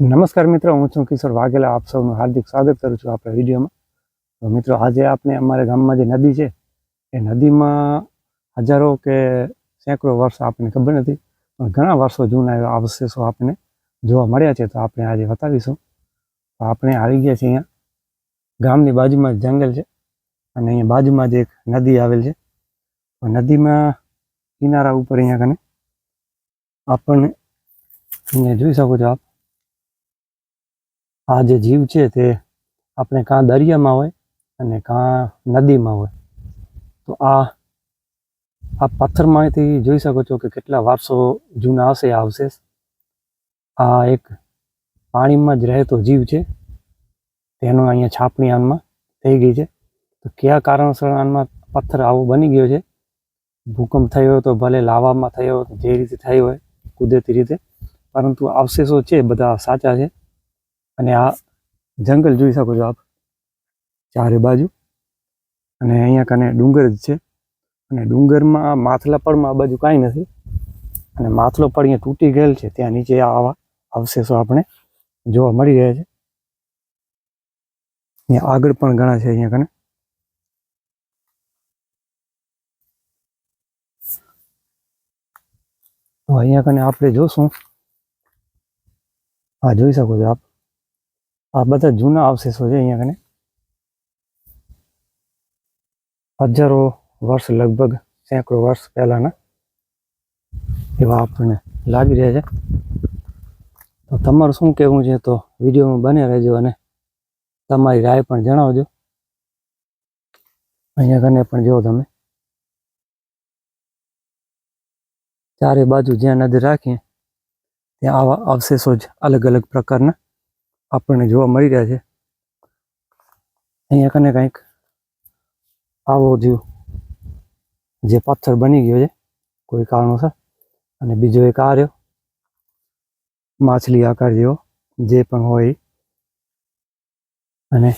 નમસ્કાર મિત્રો, હું છું કિશોર વાઘેલા. આપ સૌનું હાર્દિક સ્વાગત કરું છું આપણા વિડીયોમાં. મિત્રો, આજે આપણે અમારા ગામમાં જે નદી છે, એ નદીમાં હજારો કે સેંકડો વર્ષ આપણને ખબર નથી, પણ ઘણા વર્ષો જૂના એવા અવશેષો આપણને જોવા મળ્યા છે. તો આપણે આજે બતાવીશું. આપણે આવી ગયા છીએ અહીંયા. ગામની બાજુમાં જ જંગલ છે અને અહીંયા બાજુમાં જ એક નદી આવેલ છે. નદીમાં કિનારા ઉપર અહીંયા કને આપણને અહીંયા જોઈ શકો છો આપ. આ જે જીવ છે તે આપણે કાં દરિયામાં હોય અને કાં નદીમાં હોય. તો આ આ પથ્થરમાંથી જોઈ શકો છો કે કેટલા વારસો જૂના હશે, આ અવશેષ આ એક પાણીમાં જ રહેતો જીવ છે. તેનો અહીંયા છાપણી આનમાં થઈ ગઈ છે. તો કયા કારણસર આનમાં પથ્થર આવો બની ગયો છે? ભૂકંપ થયો હોય તો ભલે લાવામાં થયો, જે રીતે થયો હોય, કુદરતી રીતે. પરંતુ અવશેષો છે બધા સાચા છે. અને આ જંગલ જોઈ શકો છો આપ. ચારે બાજુ. અને અહીંયા કને ડુંગર જ છે. અને ડુંગરમાં માથલા પડમાં આ બાજુ કાંઈ નથી. અને માથલો પડ અહીંયા તૂટી ગયેલ છે. ત્યાં નીચે આવા અવશેષો આપણે જોવા મળી રહ્યા છે. અહીંયા આગળ પણ ઘણા છે અહીંયા કને. તો અહીંયા કને આપણે જોશું. હા, જોઈ શકો છો આપ. આ બધા જૂના અવશેષો છે અહીંયા કને. હજારો વર્ષ, લગભગ સેંકડો વર્ષ પહેલાના એવા આપણને લાગી રહ્યા છે. તો તમારું શું કહેવું છે તો વિડીયોમાં બને રહેજો અને તમારી રાય પણ જણાવજો. અહીંયા કને પણ જો તમે. ચારે બાજુ જ્યાં નજર રાખીએ, ત્યાં આવા અવશેષો જ અલગ અલગ પ્રકારના આપણને જોવા મળી રહ્યા છે. અહીંયા કને કંઈક આવો જીવ જે પથ્થર બની ગયો છે, કોઈ કારણોસર. અને બીજો એક આ રહ્યો, માછલી આકાર જેવો, જે પણ હોય અને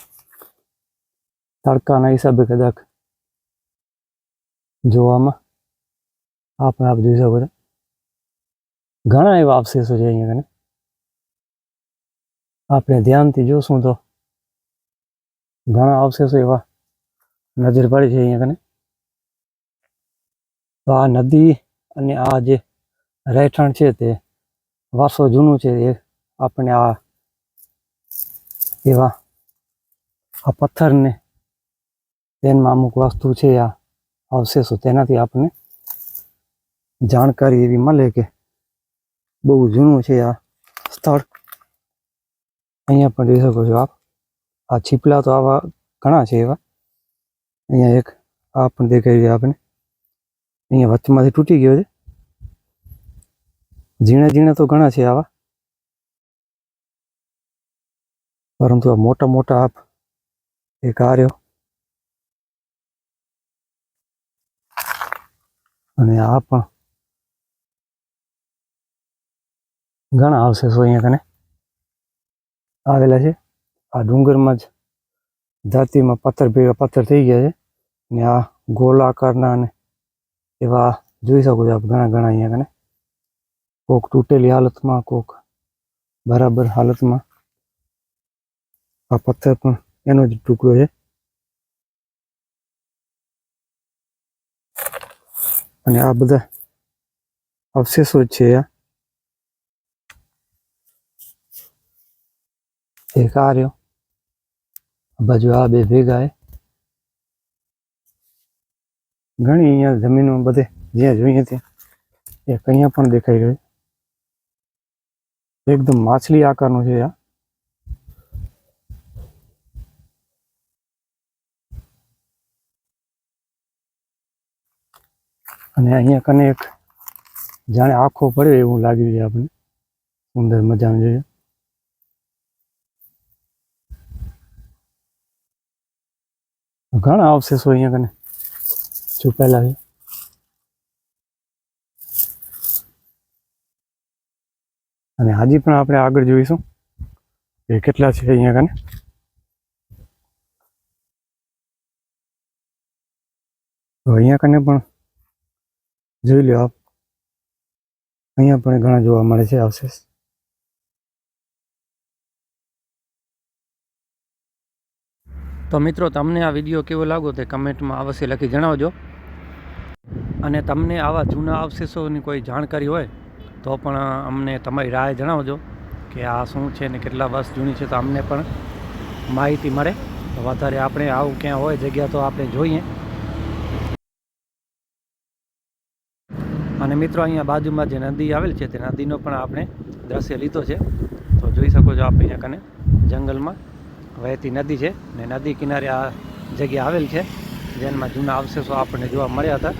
તડકાના હિસાબે કદાચ જોવામાં આ પણ આપ જોઈ શકો છો. ઘણા એવા અવશેષો છે અહીંયા કને. આપણે ધ્યાનથી જોશું તો ઘણા અવશેષો એવા નજર પડે છે અહીંયા કને. તો આ નદી અને આ જે રહેઠાણ છે તે વારસો જૂનું છે એ આપણે આ એવા આ પથ્થરને તેમાં અમુક વસ્તુ છે આ અવશેષો તેનાથી આપણને જાણકારી એવી મળે કે બહુ જૂનું છે આ સ્થળ. અહીંયા પણ જોઈ શકો છો આપ. આ છીપલા તો આવા ઘણા છે એવા. અહીંયા એક આ પણ દેખાઈ રહ્યા આપણે અહીંયા વચ્ચેમાંથી તૂટી ગયો છે. ઝીણા ઝીણા તો ઘણા છે આવા. પરંતુ આ મોટા મોટા આપ એક આ રહ્યો. અને આ પણ ઘણા અવશેષો અહીંયા કને? આવેલા છે. આ ડુંગરમાં જ ધરતીમાં પથ્થર ભેગા પથ્થર થઈ ગયા છે ને આ ગોળાકારના અને એવા જોઈ શકો છો આપ ઘણા ઘણા અહીંયા કને કોક તૂટેલી હાલતમાં, કોક બરાબર હાલતમાં આ પથ્થર પણ એનો જ ટુકડો છે. અને આ બધા અવશેષો છે આ. એક આ રહ્યો બાજુ આ બે ભેગા એ ઘણી અહીંયા જમીનો બધે જ્યાં જોઈએ ત્યાં એક અહીંયા પણ દેખાઈ રહ્યું એકદમ માછલી આકારનું છે આ. અને અહીંયા કને એક, જાણે આખો પડ્યો એવું લાગ્યું છે આપણને. સુંદર મજાનું જોઈએ. ઘણા અવશેષો અહીંયા કને છુપાયેલા છે. અને હજી પણ આપણે આગળ જોઈશું કે કેટલા છે અહીંયા કને. તો અહીંયા કને પણ જોઈ લો આપ. અહીંયા પણ ઘણા જોવા મળે છે અવશેષ. તો મિત્રો, તમને આ વીડિયો કેવો લાગ્યો તે કમેન્ટમાં અવશ્ય લખી જણાવજો. અને તમને આવા જૂના અવશેષોની કોઈ જાણકારી હોય, તો પણ અમને તમારી રાય જણાવજો કે આ શું છે ને કેટલા વર્ષ જૂની છે, તો અમને પણ માહિતી મળે. તો વધારે આપણે આવું ક્યાં હોય જગ્યા તો આપણે જોઈએ. અને મિત્રો, અહીંયા બાજુમાં જે નદી આવેલ છે, તે નદીનો પણ આપણે દ્રશ્ય લીધો છે. તો જોઈ શકો છો આપણે અહીંયા કને જંગલમાં. વહેતી નદી છે ને નદી કિનારે આ જગ્યા આવેલ છે. જેમાં જૂના અવશેષો આપણને જોવા મળ્યા હતા.